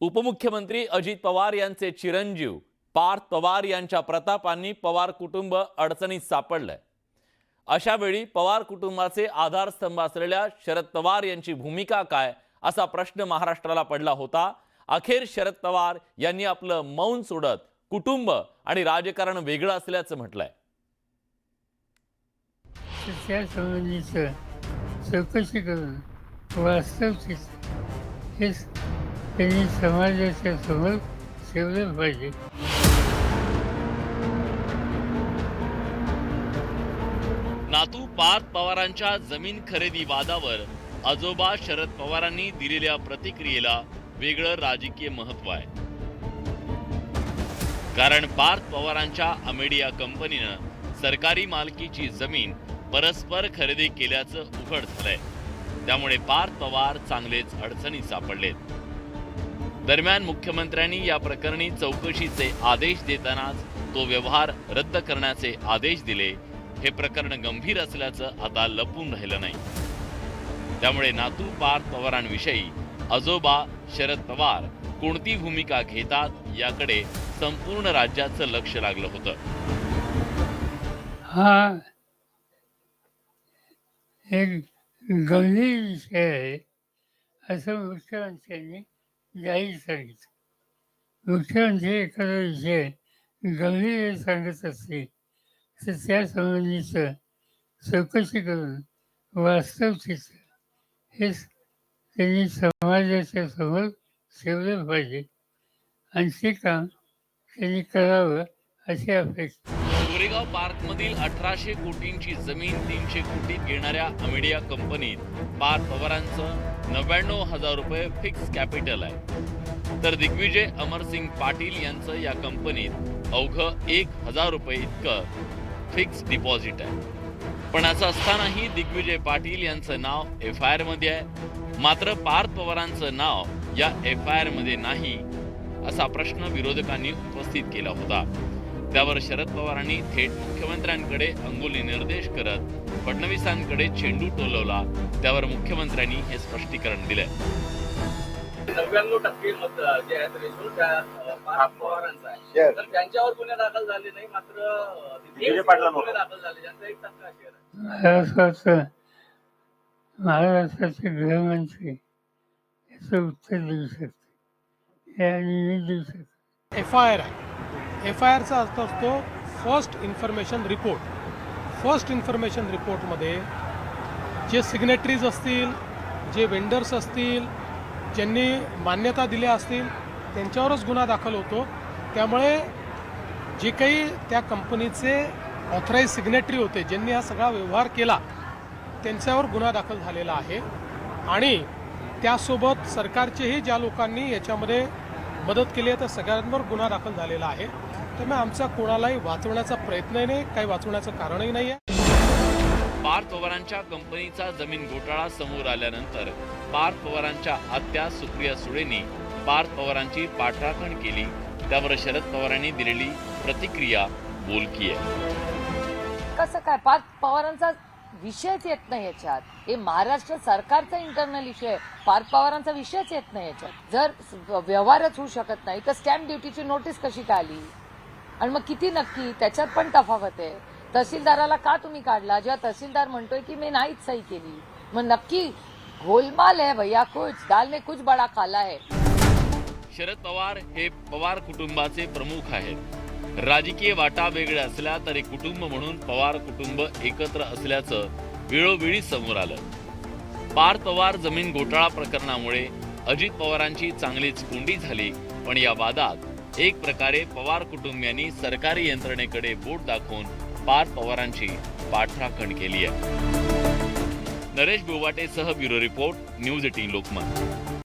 उपमुख्यमंत्री अजित पवार यांचे चिरंजीव पार्थ पवार यांच्या प्रतापांनी पवार कुटुंब अडचणीत सापडलंय. अशा वेळी पवार कुटुंबाचे आधारस्तंभ असलेल्या शरद पवार यांची भूमिका काय असा प्रश्न महाराष्ट्राला पडला होता. अखेर शरद पवार यांनी आपलं मौन सोडत कुटुंब आणि राजकारण वेगळं असल्याचं म्हटलंय. चौकशी करून वास्तव त्यांनी समाजाच्या समोर ठेवलं पाहिजे. नातू पार्थ पवारांच्या जमीन खरेदी वादावर आजोबा शरद पवारांनी दिलेल्या प्रतिक्रियेला वेगळं राजकीय महत्त्व आहे. कारण पार्थ पवारांच्या अमेडिया कंपनीनं सरकारी मालकीची जमीन परस्पर खरेदी केल्याचं उघड झालंय. त्यामुळे पार्थ पवार चांगलेच अडचणीत सापडलेत. दरम्यान मुख्यमंत्र्यांनी या प्रकरणी चौकशीचे आदेश देतानाच तो व्यवहार रद्द करण्याचे आदेश दिले. हे प्रकरण गंभीर असल्याचं आता लपून राहिलं नाही. त्यामुळे नातू पार्थ पवारांविषयी आजोबा शरद पवार कोणती भूमिका घेतात याकडे संपूर्ण राज्याचं लक्ष लागलं होतं. हा एक गंभीर विषय आहे असं मुख्यमंत्र्यांनी जाहीर सांगितलं मुख्यमंत्री एखादा विषय गंभीर सांगत असते तर त्या संबंधीचं चौकशी करून वास्तव चित्र हे त्यांनी समाजाच्या समोर ठेवलं पाहिजे. आणि ते काम त्यांनी करावं अशी अपेक्षा कोरेगाव पार्कमधील अठराशे कोटींची जमीन तीनशे कोटीत घेणाऱ्या अमेडिया कंपनीत पार्थ पवारांचं नव्याण्णव हजार रुपये फिक्स कॅपिटल आहे. तर दिग्विजय अमरसिंग पाटील यांचं या कंपनीत अवघं एक हजार रुपये इतकं फिक्स डिपॉझिट आहे. पण असं असतानाही दिग्विजय पाटील यांचं नाव एफ आय आरमध्ये आहे. मात्र पार्थ पवारांचं नाव या एफ आय आरमध्ये नाही असा प्रश्न विरोधकांनी उपस्थित केला होता. त्यावर शरद पवारांनी थेट मुख्यमंत्र्यांकडे अंगुली निर्देश करत फडणवीसांकडे चेंडू टोलवला. त्यावर मुख्यमंत्र्यांनी हे स्पष्टीकरण दिलंय. नव्याण्णव टक्के मत जे आहेत रेशो त्या पवारांचा आहे. तर त्यांच्यावर गुन्हे दाखल झाले नाही मात्र विजय पाटलांवर. गुन्हे दाखल झाले ज्यांचा एक टक्का शेअर आहे. महाराष्ट्राचे गृहमंत्री याचं उत्तर देऊ शकते. हे आणि देऊ शकतो. एफ आय आर आहे. एफ आय आरचा अर्थ असतो first information report first information रिपोर्टमध्ये जे सिग्नेटरीज असतील जे वेंडर्स असतील ज्यांनी मान्यता दिल्या असतील त्यांच्यावरच गुन्हा दाखल होतो. त्यामुळे जे काही त्या कंपनीचे ऑथराईज सिग्नेटरी होते ज्यांनी हा सगळा व्यवहार केला त्यांच्यावर गुन्हा दाखल झालेला आहे. आणि त्यासोबत सरकारचेही ज्या लोकांनी याच्यामध्ये मदत केली आहे त्या सगळ्यांवर गुन्हा दाखल झालेला आहे. त्यामुळे आमचा कोणालाही वाचवण्याचा प्रयत्नही नाही काही वाचवण्याचं कारणही नाही आहे पार्थ पवारांच्या कंपनीचा जमीन घोटाळा समोर आल्यानंतर पार्थ पवारांच्या आत्या सुप्रिया सुळेंनी पार्थ पवारांची पाठराखण केली. त्यावर शरद पवारांनी दिलेली प्रतिक्रिया बोलकी आहे. कसं काय? पाच पवारांचा विषयच येत नाही याच्यात. हे महाराष्ट्र सरकारचा इंटरनल इश्यू आहे. पार्थ पवारांचा विषयच येत नाही याच्यात. जर व्यवहारच होऊ शकत नाही तर स्टॅम्प ड्युटीची नोटीस कशी काय आली? आणि मग किती नक्की? त्याच्यात पण तफावत आहे. तहसीलदाराला का तुम्ही काढला? जेव्हा तहसीलदार म्हणतोय की मी नाहीच सही केली. मग नक्की गोलमाल आहे भैया कुछ दाल ने कुछ बडा खाला आहे शरद पवार हे पवार कुटुंबाचे प्रमुख आहेत. राजकीय वाटा वेगळ्या असल्या तरी कुटुंब म्हणून पवार कुटुंब एकत्र असल्याचं वेळोवेळी समोर आलं. पार्थ पवार जमीन घोटाळा प्रकरणामुळे अजित पवारांची चांगलीच कोंडी झाली पण या वादात एक प्रकारे पवार कुटुंबियांनी सरकारी यंत्रणेकडे बोट दाखवून पार पवारांची पाठराखण केली आहे. Naresh बोवाटेसह bureau report news eighteen Lokmat.